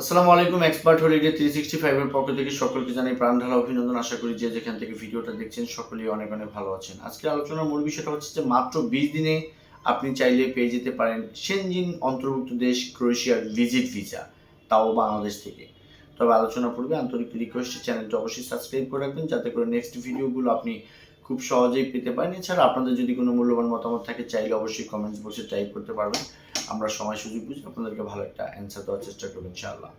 আসসালামু আলাইকুম expert holiday three sixty ফাইভের পক্ষ থেকে সকলকে জানাই প্রাণ ঢালা অভিনন্দন। আশা করি যে যেখান থেকে ভিডিওটা দেখছেন সকলেই অনেক অনেক ভালো আছেন। আজকে আলোচনার মূল বিষয়টা হচ্ছে যে মাত্র বিশ দিনে আপনি চাইলে পেয়ে যেতে পারেন সেনজিন অন্তর্ভুক্ত দেশ ক্রোয়েশিয়ার ভিজিট ভিসা তাও বাংলাদেশ থেকে। তবে আলোচনা পূর্বে আন্তরিক রিকোয়েস্ট চ্যানেলটা অবশ্যই সাবস্ক্রাইব করে রাখবেন, যাতে করে নেক্সট ভিডিওগুলো আপনি খুব সহজেই পেতে পারেন। এছাড়া আপনাদের যদি কোনো মূল্যবান মতামত থাকে, চাইলে অবশ্যই কমেন্টস বক্সে টাইপ করতে পারবেন। আমরা সময় সুযোগ বুঝে আপনাদেরকে ভালো একটা অ্যান্সার দেওয়ার চেষ্টা করব, ইনশাআল্লাহ।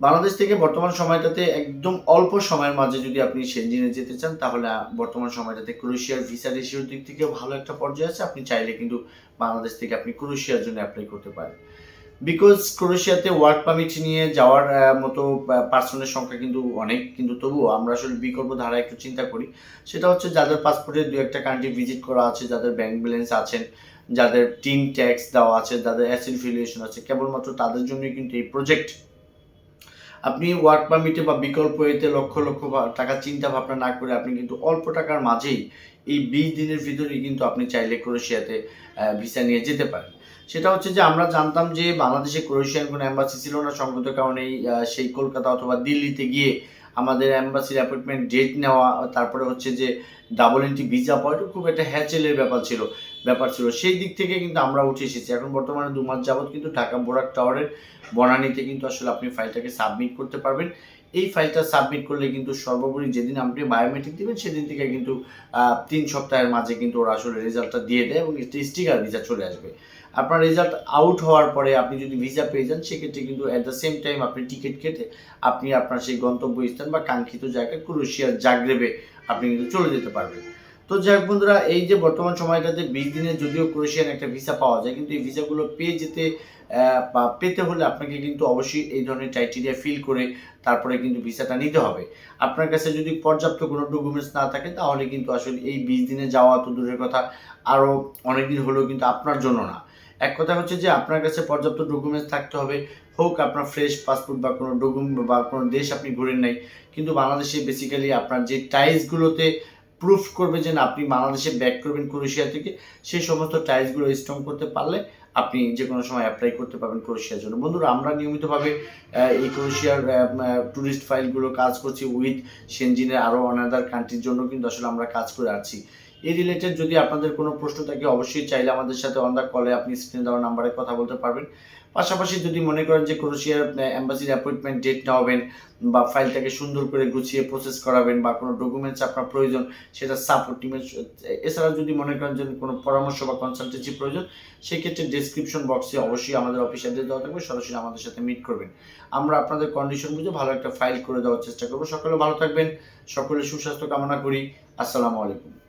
বাংলাদেশ থেকে বর্তমান সময়টাতে একদম অল্প সময়ের মাঝে যদি আপনি সেঞ্জিনে যেতে চান, তাহলে বর্তমান সময়টাতে ক্রোয়েশিয়ার ভিসা রেশিওর দিক থেকেও ভালো একটা পর্যায়ে আছে। আপনি চাইলে কিন্তু বাংলাদেশ থেকে আপনি ক্রোয়েশিয়ার জন্য অ্যাপ্লাই করতে পারেন। বিকজ ক্রোয়েশিয়াতে ওয়ার্ক পারমিট নিয়ে যাওয়ার মতো পার্সনের সংখ্যা কিন্তু অনেক, কিন্তু তবুও আমরা আসলে বিকল্প ধারা একটু চিন্তা করি। সেটা হচ্ছে যাদের পাসপোর্টে দু একটা কান্ট্রি ভিজিট করা আছে, যাদের ব্যাংক ব্যালেন্স আছেন, যাদের টিম ট্যাক্স দেওয়া আছে, যাদের অ্যাসিফিলিয়েশন আছে, কেবলমাত্র তাদের জন্যই কিন্তু এই প্রজেক্ট আপনি ওয়ার্ক পারমিটে বা বিকল্প এতে লক্ষ লক্ষ টাকা চিন্তা ভাবনা না করে আপনি কিন্তু অল্প টাকার মাঝেই এই বিশ দিনের ভিতরেই কিন্তু আপনি চাইলে ক্রোয়েশিয়াতে ভিসা নিয়ে যেতে পারেন। সেটা হচ্ছে যে আমরা জানতাম যে বাংলাদেশে ক্রোয়েশিয়ান কোনো অ্যাম্বাসি ছিল না সংগত কারণেই সেই কলকাতা অথবা দিল্লিতে গিয়ে আমাদের অ্যাম্বাসির অ্যাপয়েন্টমেন্ট ডেট নেওয়া, তারপরে হচ্ছে যে ডাবল এন্ট্রি ভিসা পাওয়াটা খুব একটা হ্যাচেলের ব্যাপার ছিল ব্যাপার ছিল। সেই দিক থেকে কিন্তু আমরা উঠে এসেছি। এখন বর্তমানে দু মাস যাবৎ কিন্তু ঢাকা বোরাক টাওয়ারের বনানিতে কিন্তু আসলে আপনি ফাইলটাকে সাবমিট করতে পারবেন। এই ফাইলটা সাবমিট করলে কিন্তু সর্বোপরি যেদিন আপনি বায়োমেট্রিক দিবেন, সেদিন থেকে কিন্তু তিন সপ্তাহের মাঝে কিন্তু ওরা আসলে রেজাল্টটা দিয়ে দেয় এবং একটি স্টিকার ভিসা চলে আসবে। আপনার রেজাল্ট আউট হওয়ার পরে আপনি যদি ভিসা পেয়ে যান, সেক্ষেত্রে কিন্তু অ্যাট দ্য সেম টাইম আপনি টিকিট কেটে আপনি আপনার সেই গন্তব্য স্থান বা কাঙ্ক্ষিত জায়গায় ক্রোয়েশিয়ার জাগ্রেবে আপনি কিন্তু চলে যেতে পারবেন। তো যাই হোক বন্ধুরা, এই যে বর্তমান সময়টাতে বিশ দিনে যদিও ক্রোয়েশিয়ান একটা ভিসা পাওয়া যায়, কিন্তু এই ভিসাগুলো পেয়ে যেতে পেতে হলে আপনাকে কিন্তু অবশ্যই এই ধরনের ক্রাইটেরিয়া ফিল করে তারপরে কিন্তু ভিসাটা নিতে হবে। আপনার কাছে যদি পর্যাপ্ত কোনো ডকুমেন্টস না থাকে, তাহলে কিন্তু আসলে এই বিশ দিনে যাওয়া তো দূরের কথা আরও অনেক দিন হলেও কিন্তু আপনার জন্য না। এক কথা হচ্ছে যে আপনার কাছে পর্যাপ্ত ডকুমেন্টস থাকতে হবে, হোক আপনার ফ্রেশ পাসপোর্ট বা কোনো ডকুমেন্ট বা কোনো দেশ আপনি ঘুরেন নাই, কিন্তু বাংলাদেশে বেসিক্যালি আপনার যে টাইলসগুলোতে প্রুফ করবে যে না, আপনি বাংলাদেশে ব্যাক করবেন ক্রোয়েশিয়া থেকে সেই সমস্ত টাইলসগুলো স্ট্রং করতে পারলে আপনি যে কোনো সময় অ্যাপ্লাই করতে পারবেন ক্রোয়েশিয়ার জন্য। বন্ধুরা, আমরা নিয়মিতভাবে এই ক্রোয়েশিয়ার ট্যুরিস্ট ফাইলগুলো কাজ করছি উইথ সেনজিনের আরও অনাদার কান্ট্রির জন্য, কিন্তু আসলে আমরা কাজ করে আসছি এই রিলেটেড যদি আপনাদের কোনো প্রশ্ন থাকে, অবশ্যই চাইলে আমাদের সাথে অন দ্য কলে আপনি স্ক্রিনে দেওয়া নাম্বারে কথা বলতে পারবেন। পাশাপাশি যদি মনে করেন যে ক্রোয়েশিয়ার অ্যাম্বাসির অ্যাপয়েন্টমেন্ট ডেট নেওয়াবেন বা ফাইলটাকে সুন্দর করে গুছিয়ে প্রসেস করাবেন বা কোনো ডকুমেন্টস আপনার প্রয়োজন, সেটা সাপোর্ট টিমের এছাড়া যদি মনে করেন যে কোনো পরামর্শ বা কনসালটেন্সি প্রয়োজন, সেক্ষেত্রে ডেসক্রিপশন বক্সে অবশ্যই আমাদের অফিসিয়ালদের দেওয়া থাকবে, সরাসরি আমাদের সাথে মিট করবেন। আমরা আপনাদের কন্ডিশন বুঝে ভালো একটা ফাইল করে দেওয়ার চেষ্টা করব। সকলে ভালো থাকবেন, সকলে সুস্বাস্থ্য কামনা করি। আসসালামু আলাইকুম।